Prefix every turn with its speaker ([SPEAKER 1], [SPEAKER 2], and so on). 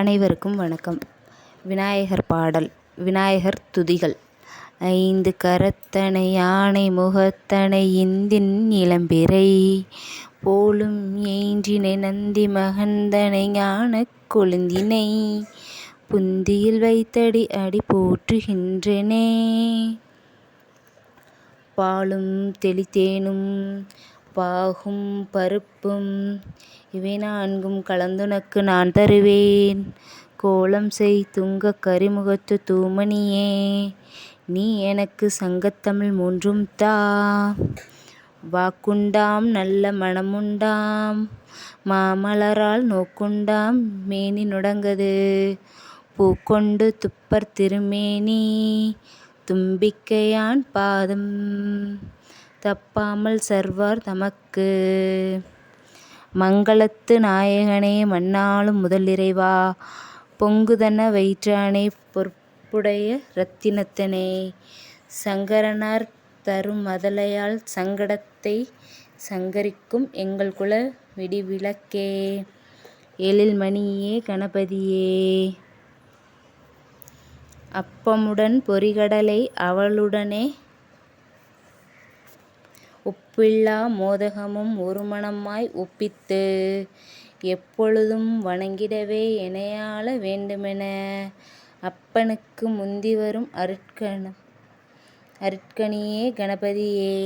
[SPEAKER 1] அனைவருக்கும் வணக்கம் விநாயகர் பாடல் விநாயகர் துதிகள் ஐந்து கரத்தனை யானை முகத்தனை இந்தின் இளம்பிறை போலும் ஏஞ்சினை நந்தி மகந்தனை ஞான கொழுந்தினை புந்தியில் வைத்தடி அடி போற்றுகின்றனே பாலும் தெளித்தேனும் பாகும் பருப்பும் இவை நான்கும் கலந்துனக்கு நான் தருவேன் கோலம் செய் துங்கக் கரிமுகத்து தூமணியே நீ எனக்கு சங்கத்தமிழ் மூன்றும் தா வாக்குண்டாம் நல்ல மனமுண்டாம் மாமலரால் நோக்குண்டாம் மேனி நுடங்கது பூக்கொண்டு துப்பர் திருமேனி தும்பிக்கையான் பாதம் தப்பாமல் சர்வார் தமக்கு மங்களத்து நாயகனே மன்னாலும் முதலிறைவா பொங்குதன வயிற்றானே பொற்புடைய ரத்தினத்தனே சங்கரனார் தரும் மதலையால் சங்கடத்தை சங்கரிக்கும் எங்கள் குல விடிவிளக்கே எழில்மணியே கணபதியே அப்பமுடன் பொறிகடலை அவளுடனே ஒப்பில்லா மோதகமும் ஒருமனமாய் ஒப்பித்து எப்பொழுதும் வணங்கிடவே எனையாள வேண்டுமென அப்பனுக்கு முந்திவரும் அருட்கணியே கணபதியே